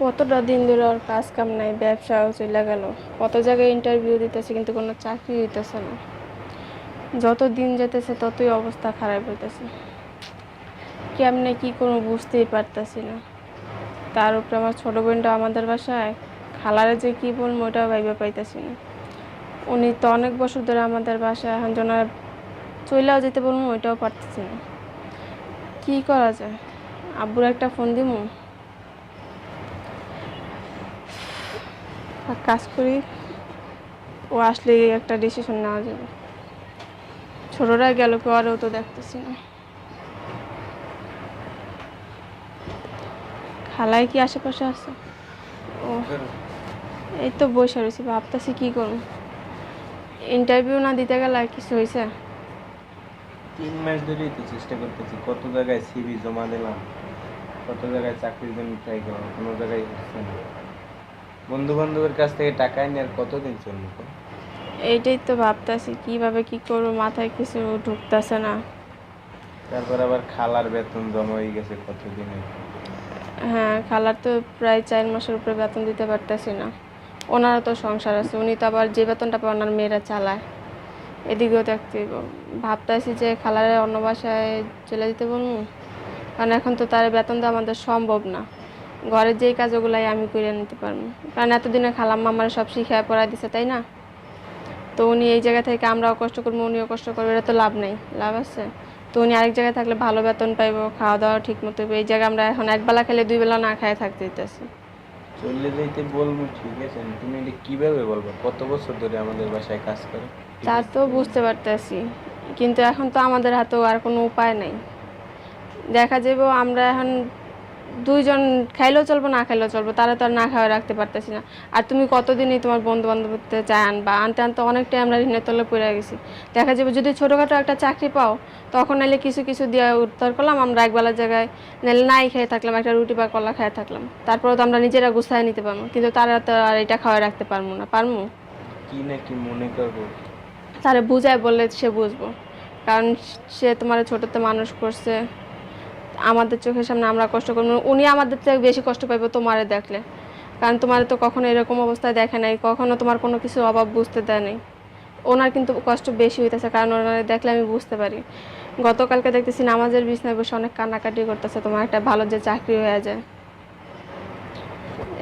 কতটা দিন ধরে ওর কাজ কাম নাই ব্যবসাও চলে গেল। কত জায়গায় ইন্টারভিউ দিতেছে, কিন্তু কোনো চাকরি হইতেছে না। যত দিন যেতেছে, ততই অবস্থা খারাপ হইতেছে। কেমনে কি করব বুঝতেই পারতেছি না। তার উপরে আমার ছোটো বোনটা আমাদের বাসায়, খালারে যে কি বলব ওটাও ভাইবে পাইতেছি না। উনি তো অনেক বছর ধরে আমাদের বাসায়, এখন যেন চইলাও যেতে বলব, ওইটাও পারতেছি না। কী করা যায়? আব্বুর একটা ফোন দিমু? কাজ করি, ও আসলে একটা ডিসিশন নেওয়া যাবে। ছোটরা গেল কেউ আরও তো দেখতেছি না। খালায় কি আশেপাশে আছে? ও, এই তো বসে রয়েছি, ভাবতেছি কি করব? ইন্টারভিউ না দিতে গেলে আর কিছু হয়েছে? তিন মাস ধরেই তো চেষ্টা করতেছি, কত জায়গায় সিভি জমা দিলাম, কত জায়গায় চাকরির জন্য ট্রাই করলাম, কোনো জায়গায় হচ্ছে না। বন্ধু বান্ধবের কাছ থেকে টাকা নিয়ে আর কতদিন চলবে? এইটাই তো ভাবতেছি কীভাবে কি করব মাথায় কিছু ঢুকতেছে না। তারপর আবার খালার বেতন জমা হয়ে গেছে কতদিনে হ্যাঁ খালার তো প্রায় চার মাসের উপরে বেতন দিতে পারতেছি না। ওনারও তো সংসার আছে উনি তো আবার যে বেতনটা পায় ওনার মেয়েরা চালায়। এদিকেও দেখতে ভাবতেছি যে খালারে অন্য বাসায় চলে যেতে বলব? কারণ এখন তো তার বেতন দেওয়া আমাদের সম্ভব না। ঘরের যেই কাজগুলাই আমি করে নিতে পারব। কারণ এতদিনে খালাম্মা আমার সব শিখায় পড়াই দিছে তাই না? তো উনি এই জায়গা থেকে আমরাও কষ্ট করব উনিও কষ্ট করবে এটা তো লাভ নেই লাভ আছে। তো উনি আরেক জায়গায় থাকলে ভালো বেতন পাইবো খাওয়া দাওয়া ঠিক মতো এই জায়গায় আমরা এখন এক বেলা খেলে দুই বেলা না খায় থাকতে দিতেছি। চলে যেতে বলব ঠিক আছে। তুমি এটা কীভাবে বলব? কত বছর ধরে আমাদের বাসায় কাজ করে? তা তো বুঝতে পারতেছি। কিন্তু এখন তো আমাদের হাতেও আর কোনো উপায় নেই। দেখা যাবে আমরা এখন দুইজন খাইলেও চলবো না খাইলেও চলবো তারা তো আর না খাওয়া রাখতে পারতেছি না। আর তুমি কতদিনই তোমার বন্ধু বান্ধবতে চায় আনবা? আনতে আনতে অনেকটাই আমরা ঋণের তলে পড়ে গেছি। দেখা যাবে যদি ছোটোখাটো একটা চাকরি পাও তখন নাহলে কিছু কিছু দিয়ে উত্তর করলাম আমরা একবেলার জায়গায় নাহলে নাই খেয়ে থাকলাম একটা রুটি বা কলা খেয়ে থাকলাম। তারপরে তো আমরা নিজেরা গুছায় নিতে পারব কিন্তু তারা তো আর এটা খাওয়া রাখতে পারব না। পারব? কি মনে করব? তারে বুঝায় বললে সে বুঝব। কারণ সে তোমার ছোটোতে মানুষ করছে। আমাদের চোখের সামনে আমরা কষ্ট করব। উনি আমাদের থেকে বেশি কষ্ট পাইবো তোমারে দেখলে। কারণ তোমার তো কখনো এরকম অবস্থায় দেখে নাই, কখনো তোমার কোনো কিছু অভাব বুঝতে দেয় নাই। ওনার কিন্তু কষ্ট বেশি হইতেছে, কারণ ওনারে দেখলে আমি বুঝতে পারি। গতকালকে দেখতেছি নামাজের বিছনায় বসে অনেক কান্নাকাটি করতেছে, তোমার একটা ভালো যে চাকরি হয়ে যায়।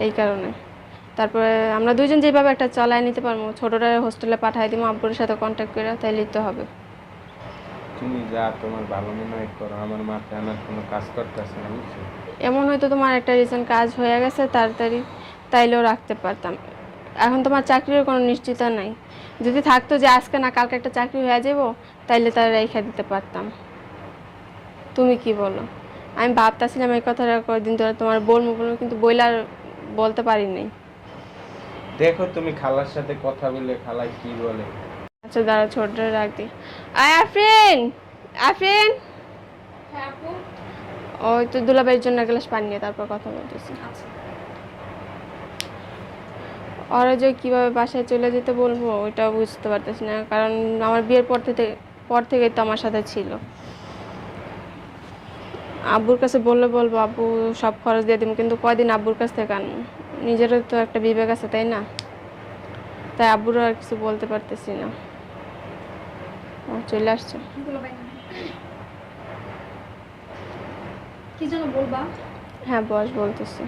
এই কারণে। তারপরে আমরা দুইজন যেভাবে একটা চলায় নিতে পারব ছোটোটা হোস্টেলে পাঠাই দিব, আব্বুর সাথে কন্ট্যাক্ট করে তাইলেই তো হবে। তুমি যা তোমার ভালো মনে হয় করো আমার মাথায় আনার কোনো কাজ করতেছে না বুঝছ? এমন হয়তো তোমার একটা রিসেন্ট কাজ হয়ে গেছে তাড়াতাড়ি তাইলেও রাখতে পারতাম। এখন তোমার চাকরির কোনো নিশ্চিত নাই। যদি থাকতো যে আজকে না কালকে একটা চাকরি হয়ে যাব তাইলে তারা রেখে দিতে পারতাম। তুমি কি বলো? আমি ভাবতেছিলাম এই কথাটা কয়েকদিন ধরে তোমার বলব বলব কিন্তু বইলার বলতে পারি নাই। দেখো তুমি খালার সাথে কথা বলে খালা কি বলে? আচ্ছা দাঁড়া ছোটটা রাখ দি। আয় আফরিন! আফরিন! ওই তো দুলাবাইয়ের জন্য এক গ্লাস পানি নিয়ে তারপর কথা বলতেছি। ওরা যে কীভাবে বাসায় চলে যেতে বলব ওইটাও বুঝতে পারতেছি না কারণ আমার বিয়ের পর থেকে পর থেকেই তো আমার সাথে ছিল। আব্বুর কাছে বললে বলব আব্বু সব খরচ দিয়ে দিব কিন্তু কয়দিন আব্বুর কাছ থেকে আনব নিজেরও তো একটা বিবেক আছে তাই না? তাই আব্বুরও আর কিছু বলতে পারতেছি না। ও চলে আসছে। কি বলবা? হ্যাঁ বস বলতেছি।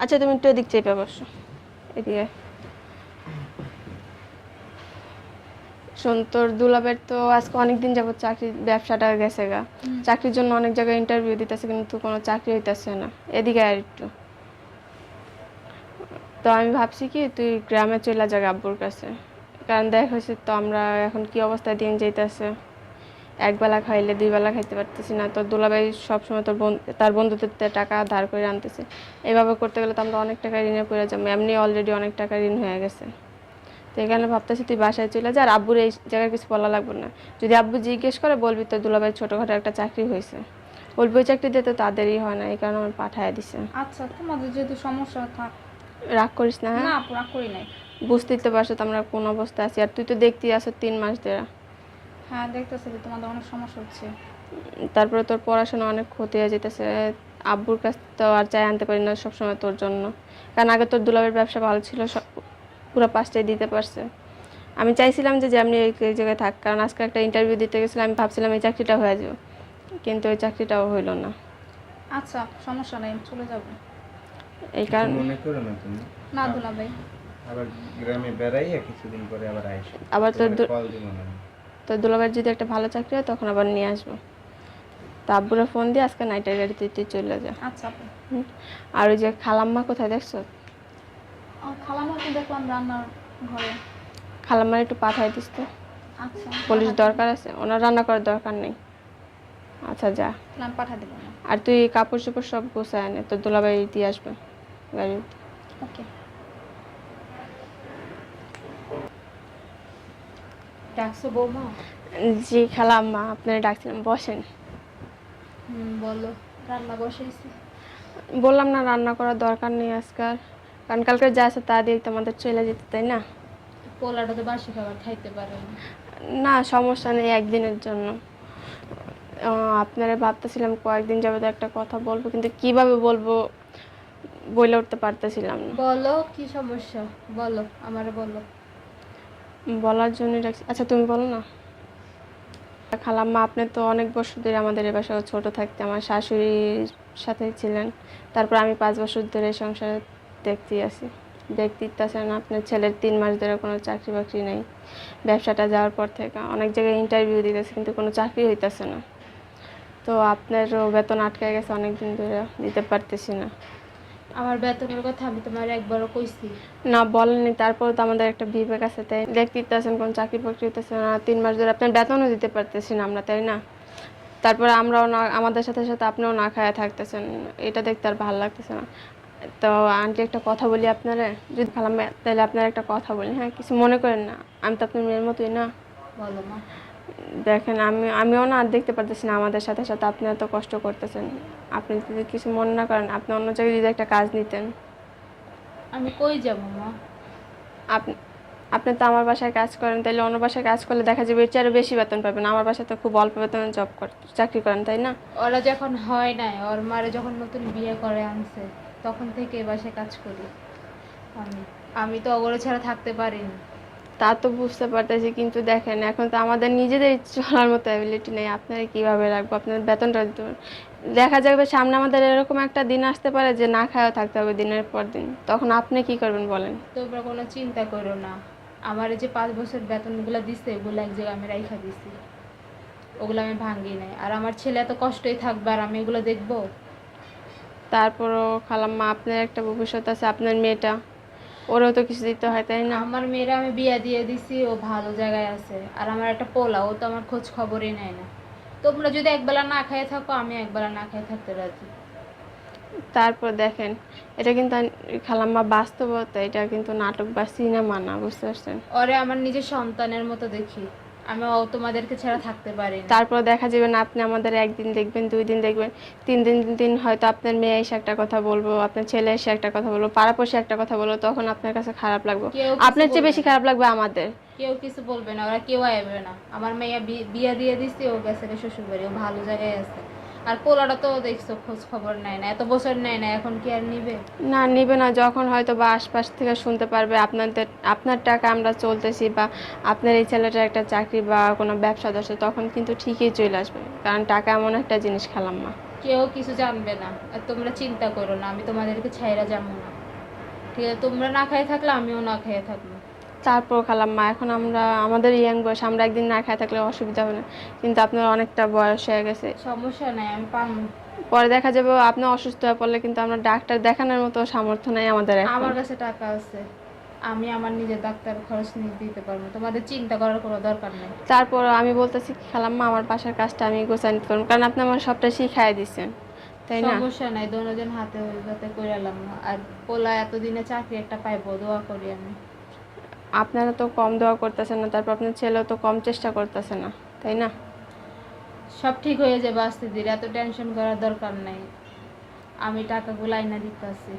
আচ্ছা তুমি একটু এদিক চেপে বসো। এদিকে। শোন তোর দুলাবের তো আজকে অনেক দিন যাবত চাকরি ব্যবসাটা গেছে গা। চাকরির জন্য অনেক জায়গায় ইন্টারভিউ দিতেছে কিন্তু কোনো চাকরি হইতেছে না। এদিকে আর একটু। তো আমি ভাবছি কি তুই গ্রামে চলে যা আব্বুর কাছে। কারণ দেখ হয়েছে তো আমরা এখন কি অবস্থায় দিন যাইতেছে। একবেলা খাইলে দুই বেলা খাইতে পারতেছি না। তোর দুলাভাই সবসময় তোর বন্ধু তার বন্ধুদের টাকা ধার করে আনতেছে। এভাবে করতে গেলে তো আমরা অনেক টাকা ঋণে পড়ে যাব। এমনি অলরেডি অনেক টাকা ঋণ হয়ে গেছে। তো এখানে ভাবতেছি তুই বাসায় চলে যা আর আব্বুর এই জায়গায় কিছু বলা লাগবে না। যদি আব্বু জিজ্ঞেস করে বলবি তোর দুলাভাই ছোটোখাটো একটা চাকরি হয়েছে। বলবি ওই চাকরি দিতে তাদেরই হয় না এই কারণে আমার পাঠায় দিছে। আচ্ছা তোমাদের যেহেতু সমস্যা থাক। রাগ করিস না হ্যাঁ? না করি নাই। বুঝতেই তো পারছ তো আমরা কোন অবস্থায় আছি। আর তুই তো দেখতেই আছো তিন মাস ধরে। হ্যাঁ দেখতেছি যে তোমাদের অনেক সমস্যা হচ্ছে। তারপরে তোর পড়াশোনা অনেক ক্ষতি হয়ে যেতেছে। আব্বুর কাছ তো আর চাই আনতে পারি না সবসময় তোর জন্য। কারণ আগে তোর দুলাভের ব্যবসা ভালো ছিল সব পুরো পাঁচটাই দিতে পারছে। আমি চাইছিলাম যে যেমনি এই জায়গায় থাক কারণ আজকে একটা ইন্টারভিউ দিতে গেছিলাম আমি ভাবছিলাম এই চাকরিটা হয়ে যাবে। কিন্তু ওই চাকরিটাও হইল না। আচ্ছা সমস্যা নাই চলে যাব। এই কারণে মনে করো না তুমি? না দুলা ভাই আবার গ্রামে বেড়াইয়া কিছুদিন পরে আবার আইসো। আবার তোর কল দিব না। দুলাভাইয়ের যদি একটা ভালো চাকরি হয় তখন আবার নিয়ে আসব। তো আব্বুরা ফোন দিয়ে আজকে নাইটের গাড়িতে তুই চলে যা। আচ্ছা হুম। আর ওই যে খালাম্মা কোথায় দেখছ? খালামাকে দেখলাম রান্নার ঘরে। খালাম্মার একটু পাঠাই দিস তো। আচ্ছা পুলিশ দরকার আছে? ওনার রান্না করার দরকার নেই। আচ্ছা যা। আমি পাঠা দেবো না। আর তুই কাপড় চোপড় সব গোছায় আনে তোর দুলাভাই দিয়ে আসবে গাড়ি ওকে। ডাকছো বৌমা? জি খালাম্মা আপনার ডাকছিলাম বসেন। বলো রান্না বসাইছি। বললাম না রান্না করার দরকার নেই আজকাল। কারণ কালকে যা আছে তা দিয়ে তোমাদের চলে যেতে তাই না? পোলাটা তো বাসি খাবার খাইতে পারে না। না সমস্যা নেই একদিনের জন্য। আপনারা ভাবতেছিলাম কয়েকদিন যাবে একটা কথা বলব কিন্তু কীভাবে বলব বলে উঠতে পারতেছিলাম না। বলো কি সমস্যা? বলো আমারে বলো। বলার জন্য আচ্ছা তুমি বলো না। খালাম্মা, আপনি তো অনেক বছর ধরে আমাদের এ বাসায় ছোট থাকতে, আমার শাশুড়ির সাথে ছিলেন। তারপর আমি পাঁচ বছর ধরে সংসারে দেখতেই আছি। দেখতে ইচ্ছাছেন আপনার ছেলের তিন মাস ধরে কোনো চাকরি বাকরি নেই। ব্যবসাটা যাওয়ার পর থেকে অনেক জায়গায় ইন্টারভিউ দিতেছে, কিন্তু কোনো চাকরি হইতেছে না। তো আপনারও বেতন আটকে গেছে অনেক দিন ধরে, দিতে পারতেছি না। আমার বেতনের কথা আমি তোমার একবারও কইছি। না বলেননি। তারপর তো আমাদের একটা বিবেক আছে তাই দেখতে ইচ্ছাছেন কোন চাকরি বাকরি হইতেছে না। তিন মাস ধরে আপনার বেতনও দিতে পারতেছি না আমরা তাই না? তারপরে আমরাও না আমাদের সাথে সাথে আপনিও না খায়া থাকতেছেন। এটা দেখতে আর ভালো লাগতেছে না। তো আন্টি একটা কথা বলি আপনারা। যদি খালাম তাহলে আপনার একটা কথা বলি হ্যাঁ? কিছু মনে করেন না। আমি তো আপনার মেয়ের মতোই না। বলো মা। দেখেন আমি আমিও না আর দেখতে পারতেছি না আমাদের সাথে সাথে আপনি এত কষ্ট করতেছেন। আপনি যদি কিছু মনে না করেন আপনি অন্য জায়গায় যদি একটা কাজ নিতেন। আমি কই যাব মা? আপনি আপনি তো আমার বাসায় কাজ করেন তাইলে অন্য বাসায় কাজ করলে দেখা যাবে এর চেয়ে আরও বেশি বেতন পাবেন। আমার বাসায় তো খুব অল্প বেতনে জব কর চাকরি করেন তাই না? ওরা যখন হয় নাই ওর মারে যখন নতুন বিয়ে করে আনছে তখন থেকে এ বাসায় কাজ করি। আমি আমি তো অগরে ছাড়া থাকতে পারিনি। তা তো বুঝতে পারতেছি কিন্তু দেখেন এখন তো আমাদের নিজেদের চলার মতো অ্যাবিলিটি নেই। আপনারা কীভাবে রাখব? আপনার বেতনটা দিতে দেখা যাবে সামনে আমাদের এরকম একটা দিন আসতে পারে যে না খাওয়া থাকতে হবে দিনের পর দিন। তখন আপনি কি করবেন বলেন? তোমরা কোনো চিন্তা করো না। আমার এই যে পাঁচ বছর বেতনগুলো দিছে ওগুলো এক জায়গায় আমি রাইখা দিছি। ওগুলো আমি ভাঙ্গি নাই। আর আমার ছেলে এত কষ্টই থাকবে আর আমি এগুলো দেখব? তারপরও খালাম্মা আপনার একটা ভবিষ্যৎ আছে আপনার মেয়েটা। ওরেও তো কিছু দিতে হয় তাই না? আমার মেয়েরা আমি বিয়া দিয়ে দিছি ও ভালো জায়গায় আছে। আর আমার একটা পোলা ও তো আমার খোঁজ খবরই নেয় না। তোমরা যদি একবেলা না খেয়ে থাকো আমি একবেলা না খেয়ে থাকতে রাজি। তারপর দেখেন এটা কিন্তু খালাম্মা বাস্তবতা এটা কিন্তু নাটক বা সিনেমা না বুঝতে পারছেন? ওরে আমার নিজের সন্তানের মতো দেখি। আমি তোমাদেরকে ছাড়া থাকতে পারি তারপর দেখা যাবে না আপনি আমাদের একদিন দেখবেন দুই দিন দেখবেন তিন দিন তিন দিন হয়তো আপনার মেয়ে এসে একটা কথা বলব আপনার ছেলে এসে একটা কথা বলব পাড়াপড়শি একটা কথা বলব তখন আপনার কাছে খারাপ লাগবে। আপনার চেয়ে বেশি খারাপ লাগবে আমাদের। কেউ কিছু বলবে না ওরা কেউ আসবে না। আমার মেয়ে বিয়ে দিয়ে দিচ্ছে ও গেছে শ্বশুর বাড়ি ও ভালো জায়গায় আছে। আর পোলাটা তো দেখছ খোঁজ খবর নেয় না এত বছর নেয় না এখন কি আর নিবে? না নিবে না যখন হয়তো বা আশপাশ থেকে শুনতে পারবে আপনাদের আপনার টাকা আমরা চলতেছি বা আপনার এই ছেলেটার একটা চাকরি বা কোনো ব্যবসা দশে তখন কিন্তু ঠিকই চলে আসবে কারণ টাকা এমন একটা জিনিস খেলাম না। কেউ কিছু জানবে না আর তোমরা চিন্তা করো না আমি তোমাদেরকে ছাইরা যাব না। ঠিক আছে তোমরা না খাই থাকলে আমিও না খেয়ে থাকব। তারপর খালাম মা এখন আমরা আমাদের ইয়াং বয়স আমরা একদিন না খাই থাকলে অসুবিধা হবে না। কিন্তু আপনার অনেকটা বয়স হয়ে গেছে। সমস্যা নাই আমি পারব। পরে দেখা যাবে আপনি অসুস্থ হয়ে পড়লে কিন্তু আমরা ডাক্তার দেখানোর মতো সামর্থ্য নাই আমাদের এখন। আমার কাছে টাকা আছে আমি আমার নিজের ডাক্তার খরচ নিয়ে দিতে পারব। তোমাদের চিন্তা করার কোনো দরকার নেই। তারপর আমি বলতেছি কি খালাম্মা আমার বাসার কাজটা আমি গোছাই নিতে পারব কারণ আপনি আমার সবটা শিখাই দিচ্ছেন তাই না? সমস্যা নাই দোনোজন হাতে যাতে করে আর পোলা এতদিনে চাকরি একটা পাইবো দোয়া করি আমি। আপনারা তো কম দেওয়া করতেছেন না তারপর আপনার ছেলেও তো কম চেষ্টা করতেছে না তাই না? সব ঠিক হয়ে যাবে আস্তে ধীরে এত টেনশন করার দরকার নাই। আমি টাকাগুলো আইনা দিতেছি।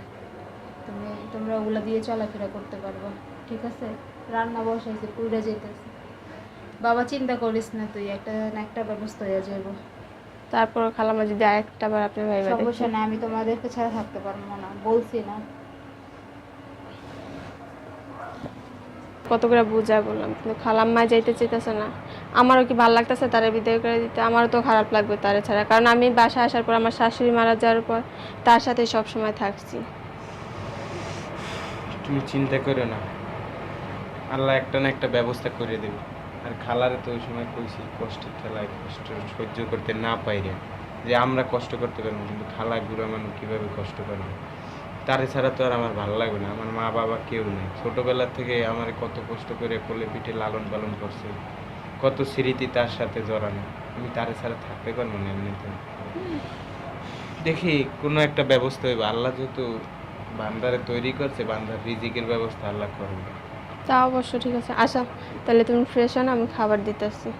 তুমি তোমরা ওগুলো দিয়ে চলাফেরা করতে পারব ঠিক আছে? রান্না বসাইছে পুড়ে যেতেছে বাবা চিন্তা করিস না তুই একটা না একটা ব্যবস্থা হয়ে যাব। তারপর খালাম্মা যদি আরেকটা বার আপনি ভাই সমস্যা না আমি তোমাদেরকে ছাড়া থাকতে পারব না বলছি না। কত করে বুঝা বললাম, কিন্তু খালাম্মা যাইতে চাইতেছে না। আমারও কি ভালো লাগতেছে তারা বিদায় করে দিতে? আমারও তো খারাপ লাগবে তারা ছাড়া। কারণ আমি বাসা আসার পর, আমার শাশুড়ি মারা যাওয়ার পর তার সাথে সব সময় থাকছি। তুমি চিন্তা করো না। আল্লাহ একটা না একটা ব্যবস্থা করে দেবে। আর খালারে তো ওই সময় কইছি, কষ্টের খেলায় কষ্ট সহ্য করতে না পাইরে। যে আমরা কষ্ট করতে পারব কিন্তু খালা বুড়া মানুষ কীভাবে কষ্ট করবে তারে ছাড়া তো আর আমার ভালো লাগবে না। আমার মা বাবা কেউ নেই। ছোটোবেলা থেকে আমার কত কষ্ট করে কোলে পিঠে লালন পালন করছে। কত স্মৃতি তার সাথে জড়ানো। আমি তার ছাড়া থাকতে পারব না এমনিতে। দেখি, কোনো একটা ব্যবস্থা হইবে। আল্লাহ যেহেতু বান্দারে তৈরি করছে, বান্দার রিজিকের ব্যবস্থা আল্লাহ করবে। তা অবশ্য ঠিক আছে। আচ্ছা তাহলে তুমি ফ্রেশ হও না আমি খাবার দিতেছি।